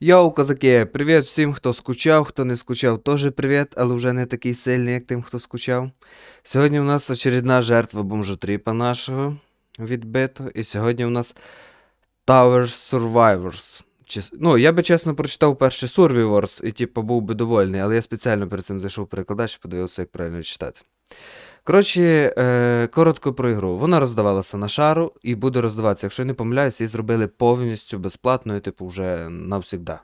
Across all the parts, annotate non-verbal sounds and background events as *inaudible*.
Йоу, козаки, привіт всім, хто скучав, хто не скучав, теж привіт, але вже не такий сильний, як тим, хто скучав. Сьогодні у нас очередна жертва бомжотріпа нашого відбито, і сьогодні у нас Tower Survivors. Ну, я би чесно прочитав перший Survivors і типу був би довольний, але я спеціально перед цим зайшов перекладач, подивився, як правильно читати. Коротше, е, коротко про ігру. Вона роздавалася на шару і буде роздаватися, якщо я не помиляюсь, її зробили повністю безплатною, типу, вже навсігда.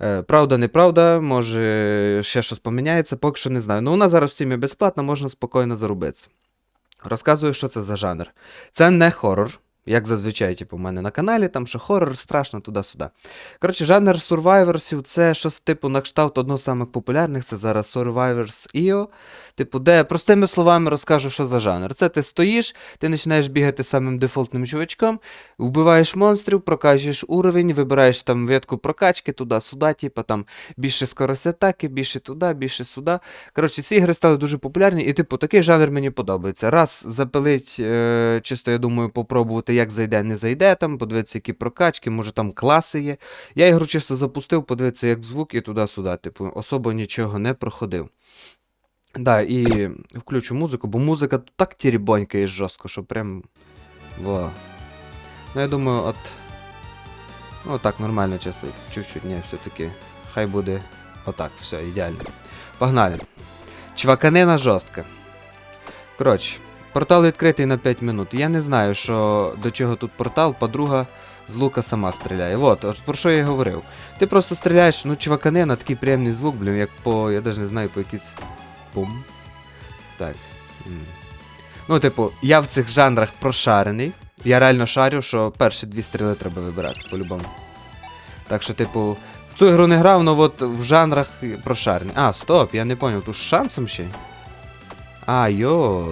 Е, правда, неправда, може ще щось поміняється, поки що не знаю. Ну, вона зараз в є безплатна, можна спокійно заробитися. Розказую, що це за жанр. Це не хорор, як зазвичай, типу, у мене на каналі, там що хорор страшно туди-сюди. Коротше, жанр сурвайверсів це щось типу на кшталт одного з самих популярних, це зараз Survivors EO. Типу, де простими словами розкажу, що за жанр. Це ти стоїш, ти починаєш бігати самим дефолтним чувачком, вбиваєш монстрів, прокачуєш уровень, вибираєш там ветку прокачки туди-сюди, типу там більше скорості атаки, більше туди, більше сюди. Коротше, ці ігри стали дуже популярні, і, типу, такий жанр мені подобається. Раз запилить, е, чисто, я думаю, попробувати, як зайде, не зайде там, подивитися, які прокачки, може там класи є. Я ігру чисто запустив, подивитися, як звук, і туди-сюди. Типу, особо нічого не проходив. Да, і включу музику, бо музика тут так тірібонькає жорстко, що прям. Во. Ну, я думаю, от. Ну, так, нормально, чисто. Чуть-чуть, ні, все-таки. Хай буде отак, все, ідеально. Погнали. Чваканина жорстка. Коротше, портал відкритий на 5 минут. Я не знаю, що до чого тут портал, подруга з лука сама стріляє. Вот, от про що я й говорив. Ти просто стріляєш, ну, чваканина, такий приємний звук, блін, як по. Я навіть не знаю, по якийсь. Пум. Так. Ну, типу, я в цих жанрах прошарений. Я реально шарю, що перші дві стріли треба вибирати, по-любому. Так що, типу, в цю ігру не грав, але от в жанрах прошарений. А, стоп, я не поняв, тут з шансом ще? А, йо.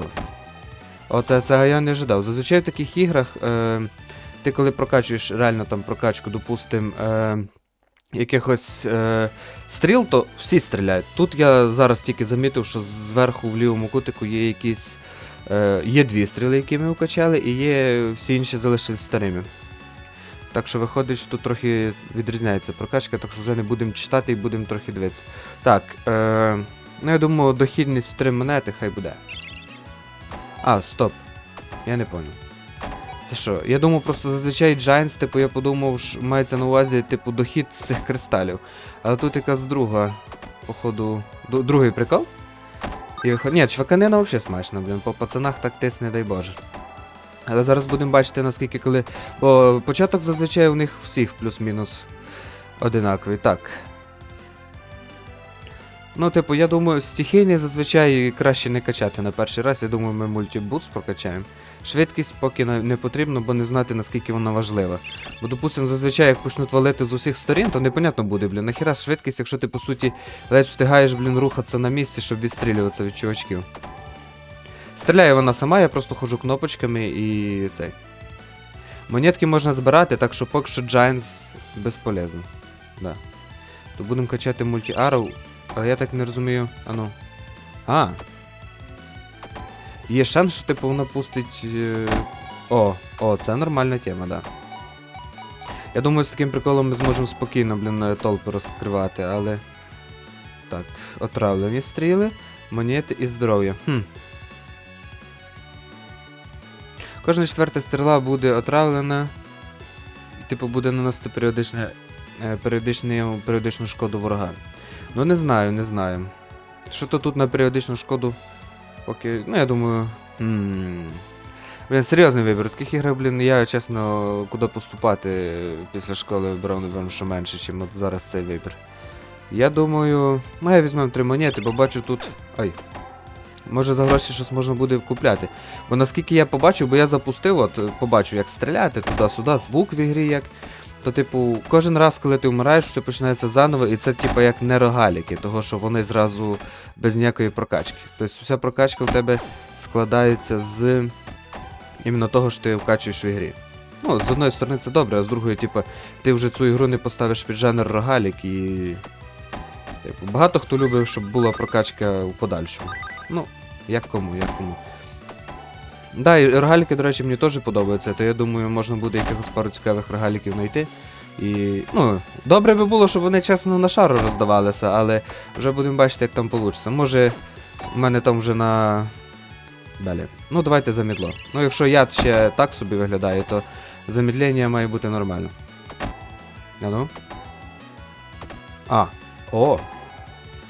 От е, цього я не ожидав. Зазвичай в таких іграх е, ти коли прокачуєш реально там прокачку, допустим, е, якихось е, стріл, то всі стріляють. Тут я зараз тільки замітив, що зверху в лівому кутику є якісь. Е, є дві стріли, які ми укачали, і є всі інші залишились старими. Так що виходить, що тут трохи відрізняється прокачка, так що вже не будемо читати і будемо трохи дивитися. Так, е, ну я думаю, дохідність 3 монети хай буде. А, стоп. Я не понял. Це що? Я думав, просто зазвичай Giants, типу, я подумав, що мається на увазі, типу, дохід з цих кристалів. Але тут якась друга, походу, ду- другий прикол. І. Ні, чваканина взагалі смачна, блін, по пацанах так тис, не дай Боже. Але зараз будемо бачити, наскільки коли. Бо початок зазвичай у них всіх плюс-мінус одинаковий. Так. Ну, типу, я думаю, стихійний зазвичай краще не качати на перший раз. Я думаю, ми мультибутс прокачаємо. Швидкість поки не потрібно, бо не знати, наскільки вона важлива. Бо, допустимо, зазвичай, як почнуть валити з усіх сторін, то непонятно буде, блін. Нахіра швидкість, якщо ти, по суті, ледь встигаєш, блін, рухатися на місці, щоб відстрілюватися від чувачків. Стріляє вона сама, я просто ходжу кнопочками і цей. Монетки можна збирати, так що поки що Giants безполезно. Да. То будемо качати мульті-аров, але я так не розумію. Ану. А. Є шанс, що типу вона пустить. е, О, о, це нормальна тема, да. Я думаю, з таким приколом ми зможемо спокійно, блін, е, толпи розкривати, але. Так, отравлені стріли, монети і здоров'я. Хм. Кожна четверта стріла буде отравлена. І, типу, буде наносити періодичне, е, періодичне, періодичну шкоду ворогам. Ну, не знаю, не знаю. Що то тут на періодичну шкоду. Поки. Ну, я думаю. м, Блін, серйозний вибір. Таких іграх, блін, я чесно, куди поступати після школи вибрав, напевно, що менше, ніж от зараз цей вибір. Я думаю. Ну, я візьмемо три монети, бо бачу тут. Ай. Може за гроші щось можна буде купляти. Бо наскільки я побачив, бо я запустив, от побачив, як стріляти туди-суди, звук в ігрі як. То, типу, кожен раз, коли ти вмираєш, все починається заново, і це, типу, як не рогаліки, того що вони зразу без ніякої прокачки. Тобто вся прокачка в тебе складається з іменно того, що ти вкачуєш в ігрі. Ну, з одної сторони це добре, а з другої, типу, ти вже цю ігру не поставиш під жанр рогалік і. Типу, багато хто любив, щоб була прокачка у подальшому. Ну, як кому, як кому. Да, і рогаліки, до речі, мені теж подобаються, то я думаю, можна буде якихось пару цікавих рогаліків знайти. І, ну, добре би було, щоб вони чесно на шару роздавалися, але вже будемо бачити, як там вийде. Може, в мене там вже на. Далі. Ну, давайте замідло. Ну, якщо яд ще так собі виглядає, то замідлення має бути нормально. А ну. А, о!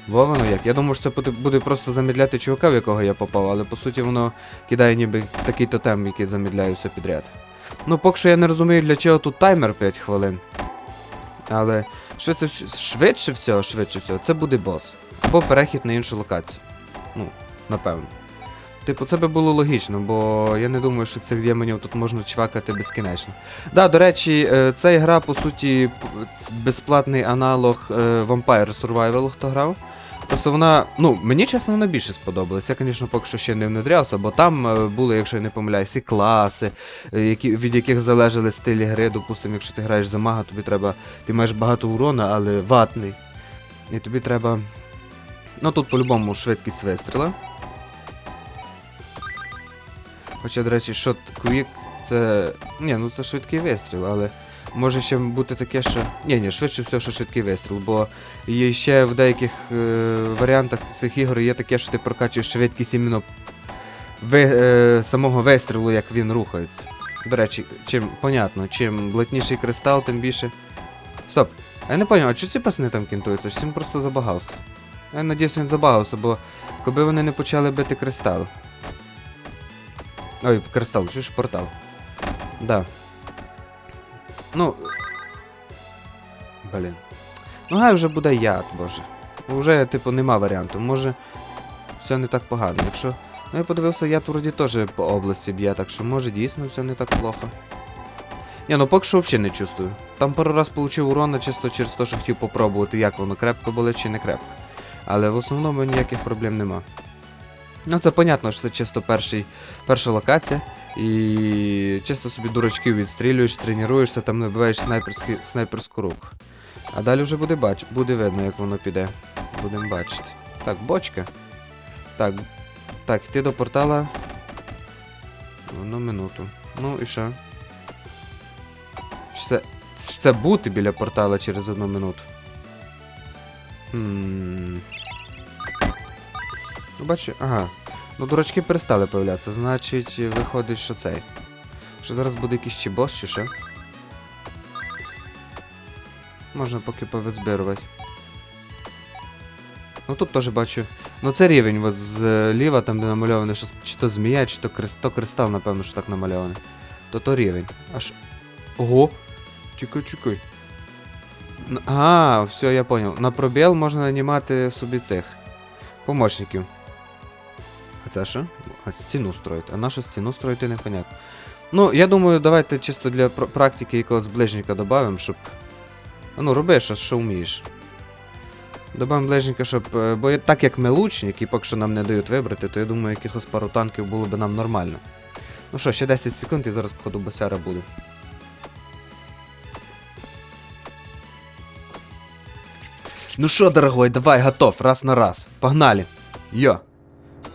Во воно як. Я думав, що це буде, просто замідляти чувака, в якого я попав, але по суті воно кидає ніби такий тотем, який замідляється підряд. Ну, поки що я не розумію, для чого тут таймер 5 хвилин. Але швидше, швидше всього, швидше всього, це буде бос. Або перехід на іншу локацію. Ну, напевно. Типу, це би було логічно, бо я не думаю, що цих демонів тут можна чвакати безкінечно. Да, до речі, е, ця гра, по суті, безплатний аналог е, Vampire Survival, хто грав. Просто вона, ну, мені чесно, вона більше сподобалась. Я, звісно, поки що ще не внедрявся, бо там е, були, якщо я не помиляюсь, і класи, е, які, від яких залежали стилі гри. Допустимо, якщо ти граєш за мага, тобі треба. Ти маєш багато урона, але ватний. І тобі треба. Ну тут по-любому швидкість вистріла. Хоча, до речі, шот Quick це. Ні, ну це швидкий вистріл, але може ще бути таке, що. Ні, ні, швидше все, що швидкий вистріл, бо і ще в деяких е, варіантах цих ігор є таке, що ти прокачуєш швидкість іменно ви, е, самого вистрілу, як він рухається. До речі, чим понятно, чим блатніший кристал, тим більше. Стоп! Я не поняв, а чи ці пацани там кінтуються? Він просто забагався? Я надіюсь, він забагався, бо коли вони не почали бити кристал. Ой, кристал, чуєш портал. Да. Ну. Блін. Ну гай вже буде яд, боже. Уже, типу, нема варіанту. Може. Все не так погано. Якщо. Ну я подивився, яд вроді теж по області б'є, так що може дійсно все не так плохо. Ні, ну поки що взагалі не чувствую. Там пару раз получив урона чисто через те, що хотів попробувати, як воно крепко болить чи не крепко. Але в основному ніяких проблем нема. Ну, це понятно, що це чисто перший, перша локація. І чисто собі дурачків відстрілюєш, тренуєшся, там набиваєш снайперський, снайперську руку. А далі вже буде бач, буде видно, як воно піде. Будемо бачити. Так, бочка. Так. Так, йти до портала. Одну минуту. Ну і що? Чи це, це бути біля портала через одну минуту? Хм. Ну, бачу, ага. Ну, дурачки перестали появлятися, значить, виходить, що цей. Що зараз буде якийсь чи бос, чи що? Можна поки повизбирувати. Ну тут теж бачу. Ну це рівень, от зліва, там де намальоване, що чи то змія, чи то, крест, то кристал, напевно, що так намальоване. То то рівень. Аж. Ого! Чекай, чекай. А, все, я понял. На пробіл можна нанімати собі цих помощників. Це що? А стіну строїти. А нашу стіну строїти непонятно. Ну, я думаю, давайте чисто для пр- практики якогось ближника додамо, щоб. А ну, роби що, що вмієш. Добавимо ближника, щоб. е, Бо так як ми лучник, і поки що нам не дають вибрати, то я думаю, якихось пару танків було б нам нормально. Ну що, ще 10 секунд і зараз, походу, босяра буде. Ну що, дорогой, давай, готов, раз на раз. Погнали. Йо.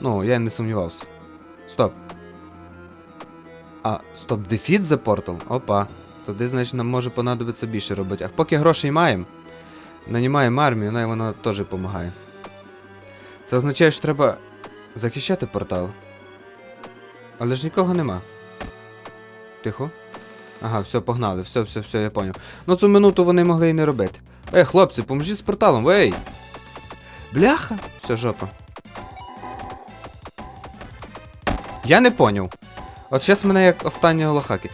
Ну, я не сумнівався. Стоп. А, стоп, дефіт за портал? Опа. Туди, значить, нам може понадобиться більше робити. А поки грошей маємо, нанімаємо армію, ну і воно теж допомагає. Це означає, що треба захищати портал. Але ж нікого нема. Тихо. Ага, все, погнали, все, все, все, я поняв. Ну цю минуту вони могли і не робити. Е, хлопці, поможіть з порталом, ей! Бляха! Все, жопа. Я не поняв. От зараз мене як останнього лохаки.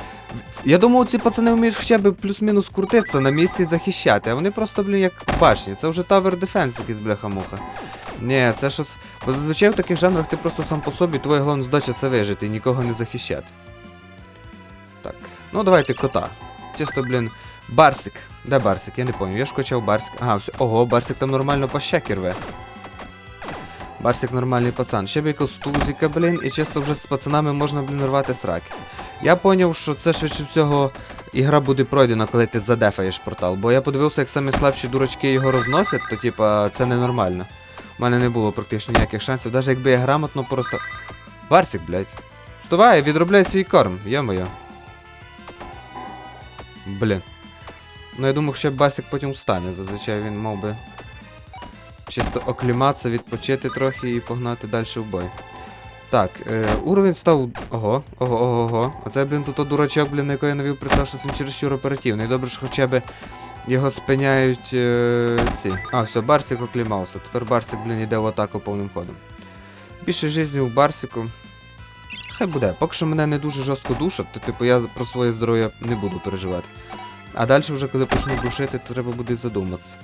Я думав, ці пацани вміють хоча б плюс-мінус крутитися на місці захищати, а вони просто, блін, як башні. Це вже Tower Defense якийсь бляха-муха. Ні, це щось. Бо зазвичай в таких жанрах ти просто сам по собі, твоя головна задача це вижити і нікого не захищати. Так. Ну давайте кота. Чисто, блін. Барсик. Де Барсик? Я не поняв. Я ж качав Барсик. Ага, все. Ого, Барсик там нормально по щеки рве. Барсик нормальний пацан. Ще б якось тузіка, блін, і чисто вже з пацанами можна, блін, рвати сраки. Я поняв, що це швидше всього ігра буде пройдена, коли ти задефаєш портал. Бо я подивився, як самі слабші дурачки його розносять, то типа це ненормально. У мене не було практично ніяких шансів, навіть якби я грамотно просто. Барсик, блядь. Вставай, відробляй свій корм, йо-моє. Блін. Ну, я думаю, ще Басік потім встане. Зазвичай він мав би чисто окліматися, відпочити трохи і погнати далі в бой. Так, е, уровень став. Ого, ого, ого, ого. Оце, блін, тут дурачок, блін, якого я навів прицел, що він чересчур оперативний. Добре, що хоча б його спиняють е, ці. А, все, Барсик оклімався. Тепер Барсик, блін, йде в атаку повним ходом. Більше житті у Барсику. Хай буде. Поки що мене не дуже жорстко душать, то типу я про своє здоров'я не буду переживати. А далі, вже коли почну душити, то треба буде задуматися.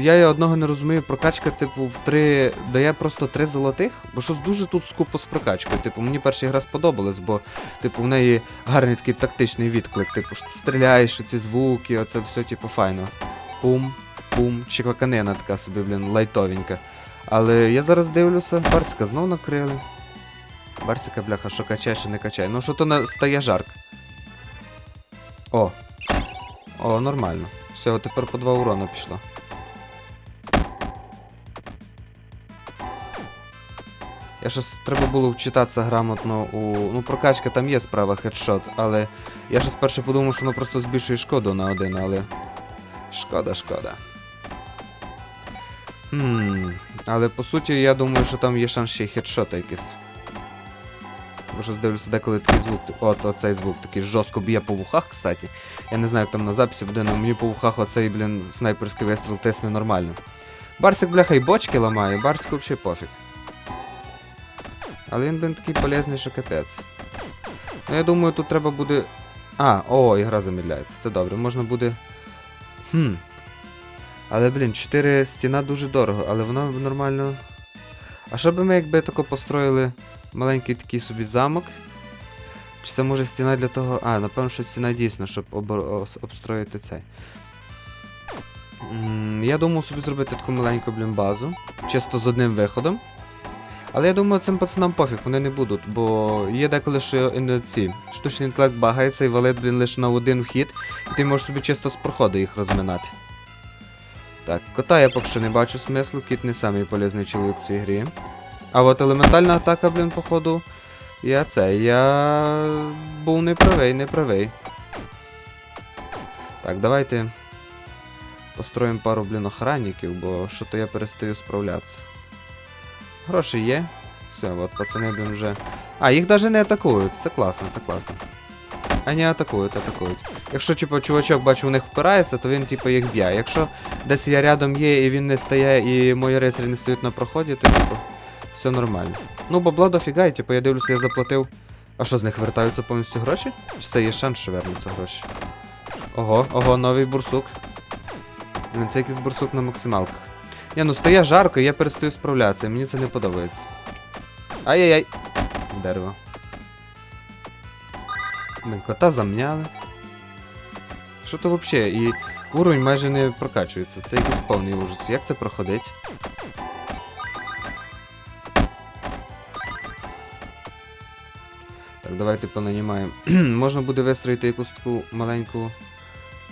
Я одного не розумію, прокачка, типу, в три. дає просто три золотих, бо щось дуже тут скупо з прокачкою. Типу, мені перша гра сподобалась, бо, типу, в неї гарний такий тактичний відклик. Типу, що ти стріляєш, ці звуки, оце все, типу, файно. Пум, пум, чекаканина така собі, блін, лайтовенька. Але я зараз дивлюся, Барсика знов накрили. Барсика, бляха, що качає, що не качає. Ну що то на... стає жарко. О. О, нормально. Все, тепер по два урона пішло. Я щось треба було вчитатися грамотно у. Ну, прокачка там є справа хедшот, але я щось перше подумав, що воно просто збільшує шкоду на один, але. Шкода, шкода. Хм. Але по суті, я думаю, що там є шанс ще хедшота якийсь. Бо щось дивлюся, деколи такий звук. От оцей звук такий жорстко б'є по вухах, кстати. Я не знаю, як там на записі буде, але мені по вухах оцей, блін, снайперський вистріл тисне нормально. Барсик, бляха, і бочки ламає, Барсику взагалі пофіг. Але він, блін, такий полезний, що капець. Ну, я думаю, тут треба буде. А, о, ігра замідляється. Це добре, можна буде. Хм. Але, блін, 4 стіна дуже дорого, але воно нормально. А що би ми якби тако построїли маленький такий собі замок? Чи це може стіна для того. А, напевно, що стіна дійсно, щоб обор... обстроїти цей. М, Я думав собі зробити таку маленьку, блін, базу. Чисто з одним виходом. Але я думаю, цим пацанам пофіг, вони не будуть, бо є деколи, що ці штучний інтелект багається і валить, блін, лише на один вхід, і ти можеш собі чисто з проходу їх розминати. Так, кота я поки що не бачу смислу, кіт не самий полезний чоловік в цій грі. А от елементальна атака, блін, походу. Я це, я був неправий, неправий. Так, давайте построїмо пару, блін, охранників, бо що то я перестаю справлятися. Гроші є. Все, от пацани, блін, вже. А, їх навіть не атакують. Це класно, це класно. А не атакують, атакують. Якщо, типу, чувачок бачу, у них впирається, то він, типу, їх б'є. Якщо десь я рядом є і він не стає, і мої рицарі не стоять на проході, то типу, все нормально. Ну, бабла дофіга, і типу, я дивлюся, я заплатив. А що з них вертаються повністю гроші? Чи це є шанс, що вернуться гроші? Ого, ого, новий бурсук. Блін, це якийсь бурсук на максималках. Ні, ну стає жарко, і я перестаю справлятися, мені це не подобається. Ай-яй-яй. Дерево. Блін, кота замняли. Що то взагалі? І уровень майже не прокачується. Це якийсь повний ужас. Як це проходить? Так, давайте понанімаємо. *clears throat* Можна буде вистроїти якусь таку маленьку.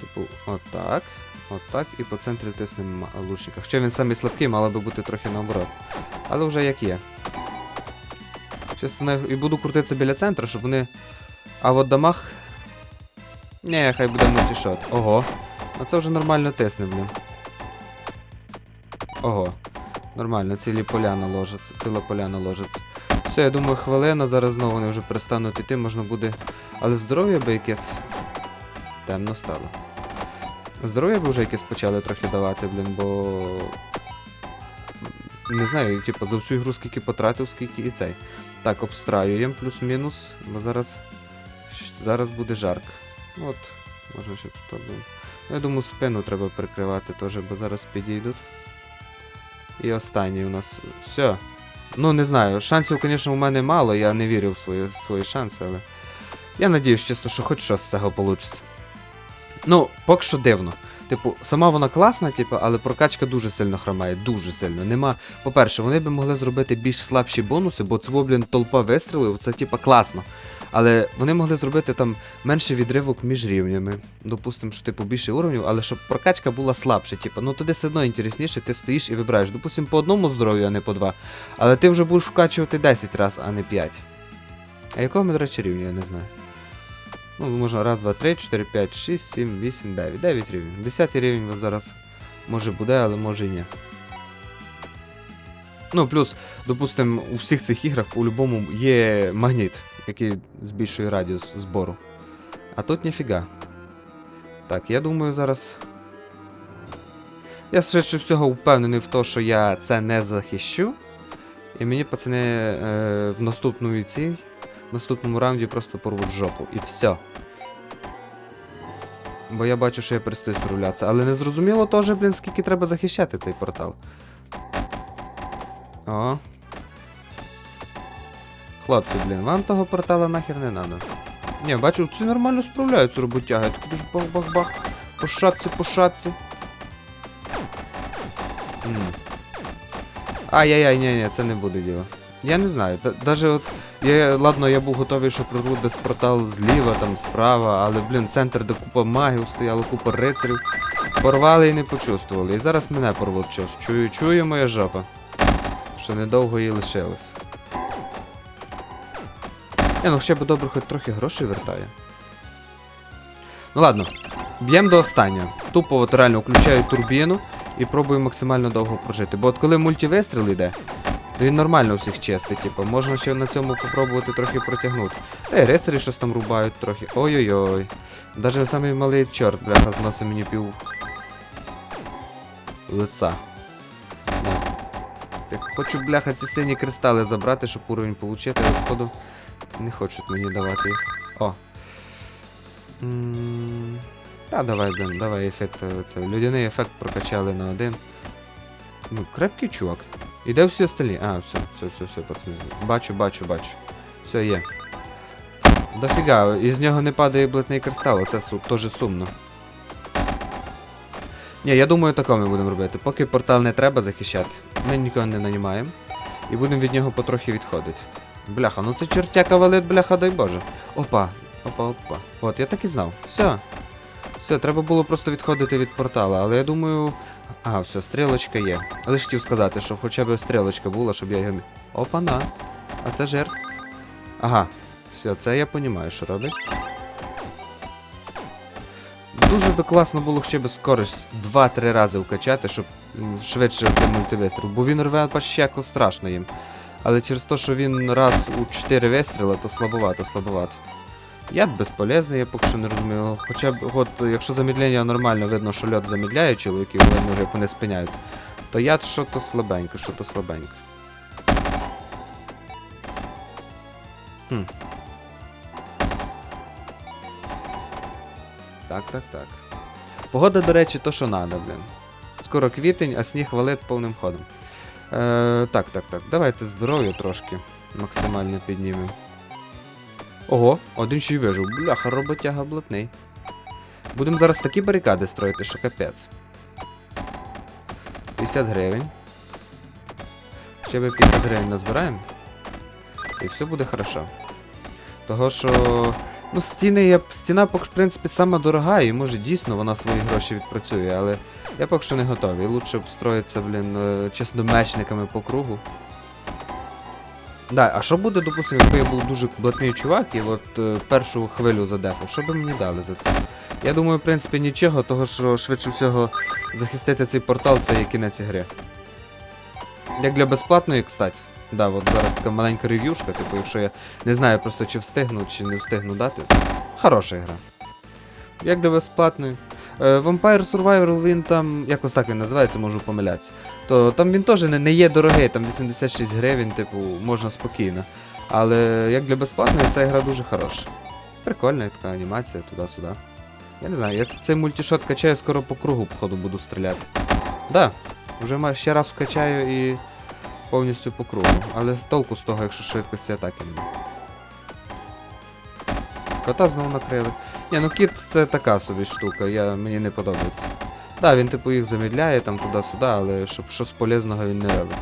Типу, отак. Отак. І по центрі тиснемо лучника. Хоча він самий слабкий, мало би бути трохи наоборот. Але вже як є. На... і буду крутитися біля центру, щоб вони. А в дамаг. Ні, хай буде мультішот. Ого. А це вже нормально тисне, блін. Ого. Нормально, цілі поля наложаться, ціла поля наложиться. Все, я думаю, хвилина, зараз знову вони вже перестануть іти, можна буде. Але здоров'я би якесь. Темно стало. Здоров'я би вже якесь почали трохи давати, блін, бо. Не знаю, типу, за всю ігру скільки потратив, скільки і цей. Так, обстраюємо плюс-мінус, бо зараз. Зараз буде жарко. Ну От, можна ще тут. блін. Ну, я думаю, спину треба прикривати теж, бо зараз підійдуть. І останній у нас. Все. Ну, не знаю. Шансів, звісно, у мене мало, я не вірю в свої, свої шанси, але. Я надіюсь, чисто, що хоч щось з цього вийде. Ну, поки що дивно. Типу, сама вона класна, типу, але прокачка дуже сильно хромає, дуже сильно. Нема. По-перше, вони би могли зробити більш слабші бонуси, бо це, блін, толпа вистрілів, це типа класно. Але вони могли зробити там менше відривок між рівнями. Допустимо, що типу більше уровнів, але щоб прокачка була слабше, типу, ну туди все одно інтересніше, ти стоїш і вибираєш. Допустимо, по одному здоров'ю, а не по два. Але ти вже будеш вкачувати 10 разів, а не 5. А якого ми, до речі, рівня, я не знаю. Ну, можна раз, два, три, чотири, п'ять, шість, сім, вісім, дев'ять. Дев'ять рівень. Десятий рівень вас зараз може буде, але може і ні. Ну, плюс, допустимо, у всіх цих іграх по-любому є магніт, який збільшує радіус збору. А тут ніфіга. Так, я думаю, зараз. Я швидше всього впевнений в тому, що я це не захищу. І мені пацани е, в наступному цій, наступному раунді просто порвуть жопу. І все. Бо я бачу, що я перестаю справлятися. Але не зрозуміло теж, блін, скільки треба захищати цей портал. О. Хлопці, блін, вам того портала нахер не надо. Ні, бачу, ці нормально справляються роботяги. Тут ж бах-бах-бах. По шапці, по шапці. Ай-яй-яй, ні, ні, це не буде діло. Я не знаю. Даже от. Я, ладно, я був готовий, що прорвуть десь портал зліва, там справа, але, блін, центр, де купа магів стояло, купа рицарів. Порвали і не почувствували. І зараз мене порвуть щось. Чую, чую моя жопа. Що недовго їй лишилось. Не, ну хоча б добре, хоч трохи грошей вертає. Ну ладно, б'ємо до останнього. Тупо от реально включаю турбіну і пробую максимально довго прожити. Бо от коли мультивистріл йде, то він нормально всіх чистить, типу, можна ще на цьому попробувати трохи протягнути. Та й рицарі щось там рубають трохи. Ой-ой-ой. Даже самий малий чорт, бляха, зносить мені пів. лица. Ну. Так хочу, бляха, ці сині кристали забрати, щоб уровень а походу не хочуть мені давати їх. О. Та давай, блин, давай ефект. е, Це. Людяний ефект прокачали на один. Ну, крепкий чувак. І де всі остальні? А, все, все, все, все, пацани. Бачу, бачу, бачу. Все, є. Дофіга, із нього не падає блатний кристал, це теж сумно. Ні, я думаю, тако ми будемо робити. Поки портал не треба захищати, ми нікого не нанімаємо. І будемо від нього потрохи відходити. Бляха, ну це чертяка валить, бляха, дай Боже. Опа, опа, опа. От, я так і знав. Все. Все, треба було просто відходити від портала, але я думаю. Ага, все, стрілочка є. Але хотів сказати, що хоча б стрілочка була, щоб я його. мі- Опа-на. А це жир. Ага. Все, це я розумію, що робить. Дуже би класно було хоча б скорість 2-3 рази вкачати, щоб швидше цей мультивистріл. Бо він рве пащеко страшно їм. Але через те, що він раз у 4 вистріла, то слабовато, слабовато. Яд безполезний, я поки що не розумію. Хоча б, от, якщо замедлення нормально видно, що льот замедляє чоловіків, видно, як вони спиняються, то яд що то слабенько, що то слабенько. Хм. Так, так, так. Погода, до речі, то, що надо, блін. Скоро квітень, а сніг валить повним ходом. Е, так, так, так. Давайте здоров'я трошки максимально піднімемо. Ого, один ще й вижив. Бляха, роботяга блатний. Будемо зараз такі барикади строїти, що капець. 50 гривень. Ще би 50 гривень назбираємо. І все буде хорошо. Того що. Ну, стіни я. Стіна, в принципі, сама дорога, і може дійсно вона свої гроші відпрацює, але я поки що не готовий. Лучше б строїться, блін, е, чесномечниками по кругу. Да, а що буде, допустимо, якби я був дуже блатний чувак і от е, першу хвилю задефав, що би мені дали за це? Я думаю, в принципі, нічого, того що швидше всього захистити цей портал це є кінець гри. Як для безплатної, кстати. Да, от зараз така маленька рев'юшка, типу, якщо я не знаю просто чи встигну, чи не встигну дати. Хороша гра. Як для безплатної. Е, Vampire Survivor, він там, якось так він називається, можу помилятися. То там він теж не, не є дорогий, там 86 гривень, типу, можна спокійно. Але як для безплатної, ця гра дуже хороша. Прикольна така анімація туди-сюди. Я не знаю, я цей мультішот качаю, скоро по кругу, походу, буду стріляти. Да, вже ще раз вкачаю і повністю по кругу. Але толку з того, якщо швидкості атаки немає. Кота знову накрили. Ні, ну кіт це така собі штука, я, мені не подобається. Да, він типу їх замідляє там туди-сюди, але щоб щось полезного він не робить.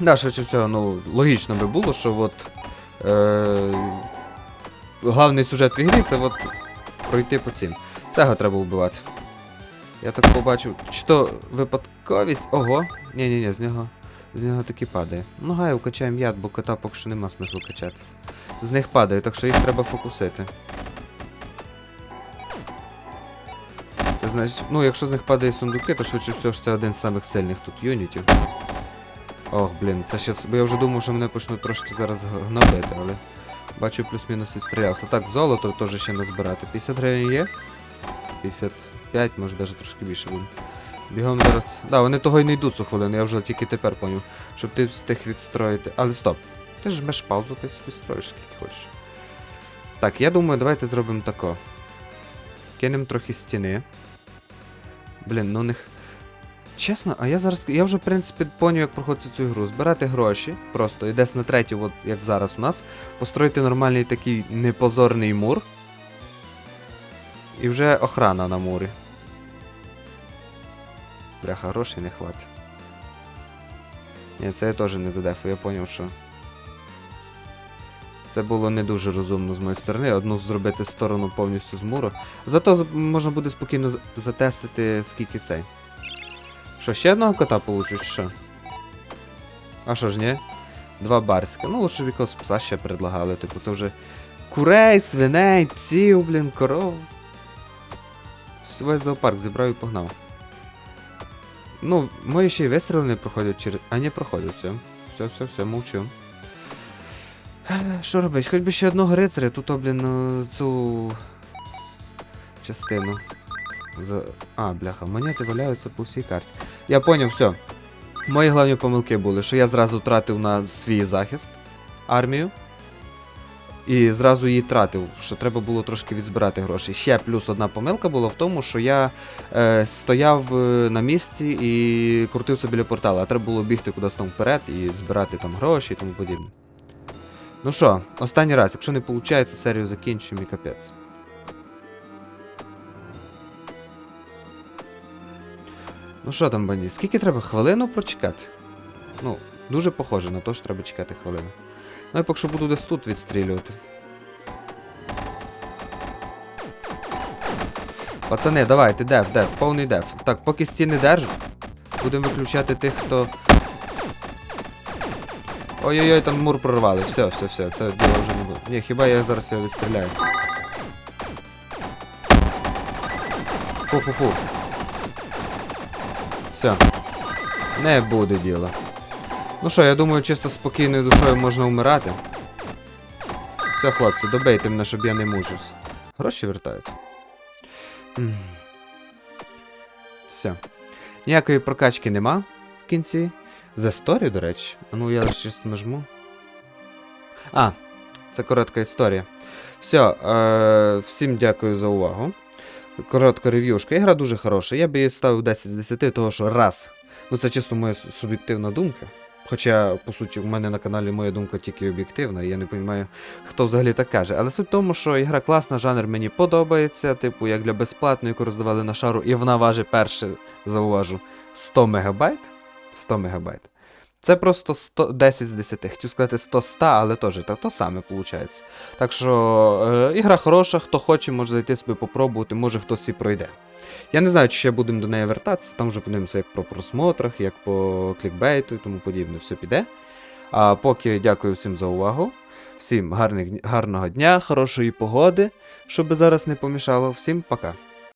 Да, швидше всього, ну, логічно би було, що от. Е, главний сюжет в ігрі це от пройти по цим. Цього треба вбивати. Я так побачив. Чи то випадковість. Ого! Ні-ні-ні, з нього. З нього таки падає. Ну гай, укачаємо яд, бо кота поки що нема смислу качати. З них падає, так що їх треба фокусити. Це значить, ну якщо з них падає сундуки, то швидше всього ж це один з самих сильних тут юнітів. Ох, блін, це щас. Бо я вже думав, що мене почнуть трошки зараз гнобити, але бачу плюс-мінус відстрілявся. Так, золото теж ще назбирати. 50 гривень є? 55, може навіть трошки більше буде. Бігом зараз. Да, вони того й не йдуть цю хвилину, я вже тільки тепер поняв, щоб ти встиг відстроїти. Але стоп. Ти ж жмеш паузу, ти собі строїш скільки хочеш. Так, я думаю, давайте зробимо тако. Кинемо трохи стіни. Блін, ну них. Чесно, а я зараз. Я вже, в принципі, поняв, як проходити цю гру. Збирати гроші, просто десь на третю, от як зараз у нас, построїти нормальний такий непозорний мур. І вже охрана на мурі. Бляха, грошей не хватить. Ні, це я теж не задефу, я поняв, що. Це було не дуже розумно з моєї сторони, одну зробити сторону повністю з муру. Зато можна буде спокійно затестити, скільки цей. Що, ще одного кота получиш, чи що? А що ж, ні? Два барська. Ну, лучше якогось пса ще предлагали. Типу, це вже курей, свиней, псів, блін, коров. Весь зоопарк зібрав і погнав. Ну, мої ще й вистріли не проходять через. А не проходять, все. Все, все, все, мовчу. Що робить? Хоч би ще одного рицаря, тут, блін, цю частину. За... А, бляха, монети валяються по всій карті. Я поняв, все. Мої головні помилки були, що я зразу тратив на свій захист армію. І зразу її тратив, що треба було трошки відзбирати гроші. Ще плюс одна помилка була в тому, що я е, стояв е, на місці і крутився біля портала, а треба було бігти кудись там вперед і збирати там гроші і тому подібне. Ну що, останній раз, якщо не виходить, серію закінчимо і капець. Ну що там, банді, скільки треба хвилину прочекати? Ну, дуже похоже на те, що треба чекати хвилину. Ну я поки що буду десь тут відстрілювати. Пацани, давайте, деф, деф, повний деф. Так, поки стіни держать, будемо виключати тих, хто. Ой-ой-ой, там мур прорвали. Все, все, все, це діло вже не буде. Ні, хіба я зараз його відстріляю. Фу-фу-фу. Все. Не буде діла. Ну що, я думаю, чисто спокійною душою можна вмирати. Все, хлопці, добийте мене, щоб я не мучився. Гроші вертають. Все. Ніякої прокачки нема в кінці. За історію, до речі. Ну я чисто нажму. А, це коротка історія. Все, е, всім дякую за увагу. Коротка рев'юшка. Ігра дуже хороша. Я би її ставив 10 з 10, того що раз. Ну це чисто моя суб'єктивна думка. Хоча, по суті, у мене на каналі моя думка тільки об'єктивна, і я не розумію, хто взагалі так каже. Але суть в тому, що ігра класна, жанр мені подобається, типу, як для безплатної, яку роздавали на шару, і вона важить перше, зауважу, 100 мегабайт. 100 мегабайт. Це просто 100, 10 з 10. Хотів сказати 100 100, але теж так, то саме виходить. Так що е, ігра хороша, хто хоче, може зайти собі попробувати, може хтось і пройде. Я не знаю, чи ще будемо до неї вертатися, там вже подивимося як по просмотрах, як по клікбейту і тому подібне, все піде. А поки дякую всім за увагу. Всім гарних, гарного дня, хорошої погоди, щоб зараз не помішало. Всім пока.